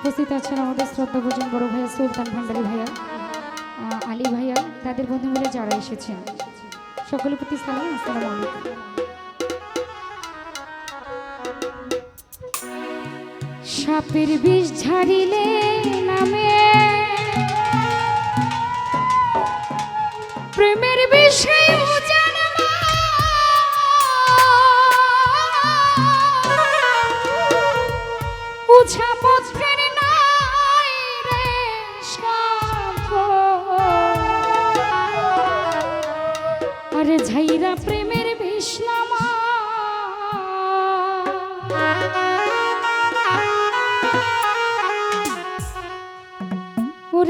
উপস্থিত আছেন আমাদের শ্রদ্ধা ভোজন বড় ভাইয়া সুলতান ভান্ডারী ভাইয়া আলী ভাইয়া, তাদের বন্ধু মিলে যারা এসেছেন। সকলের প্রতি সালাম, আসসালাম আলাইকুম। সাপের বিষ ঝাড়িলে নামে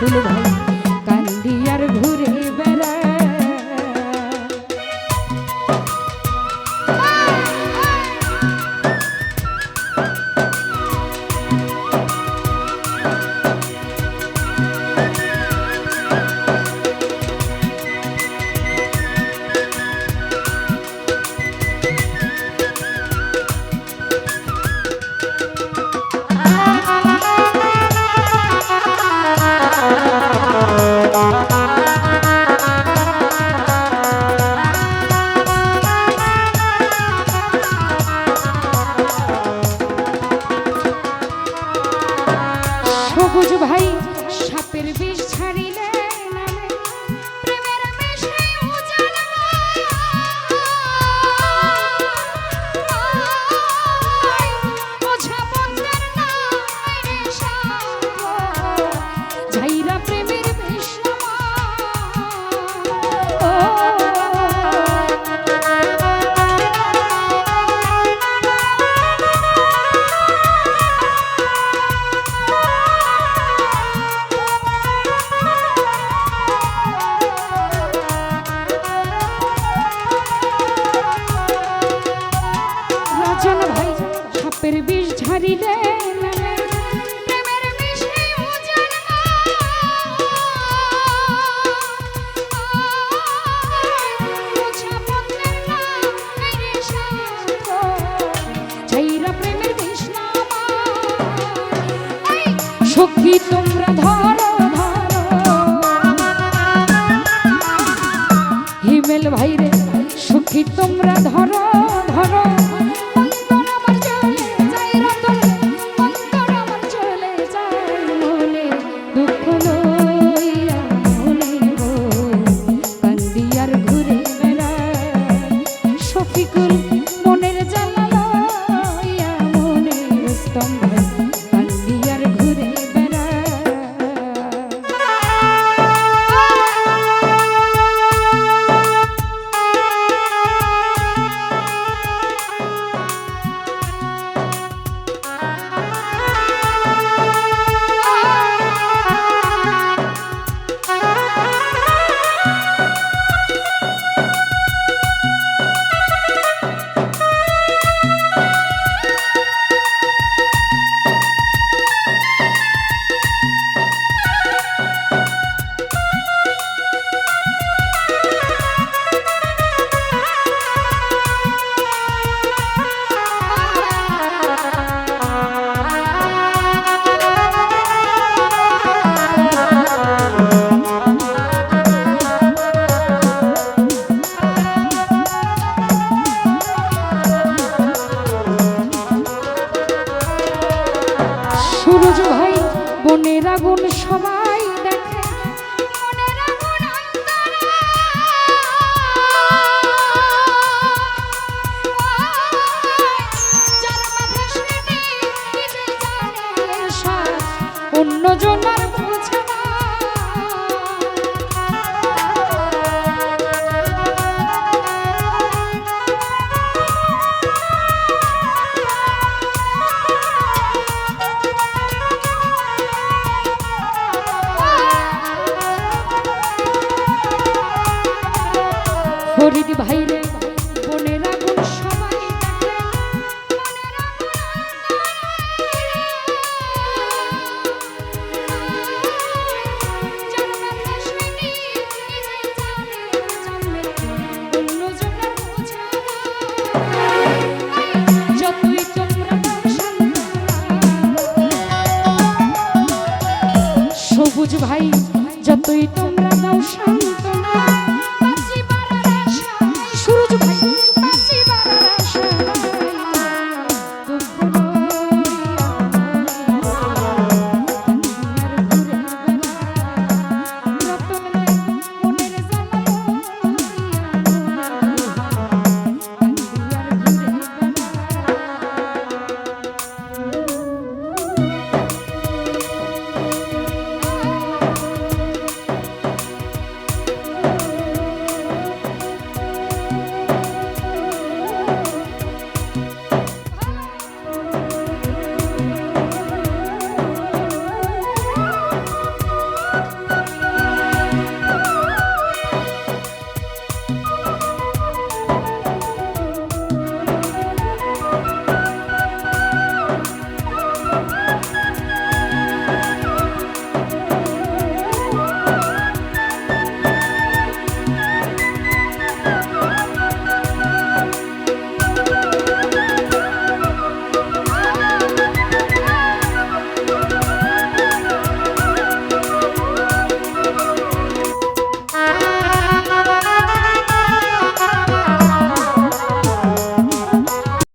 ফুল ভালো করিলে ভাইরে সুখী তোমরা ধরো ধরো।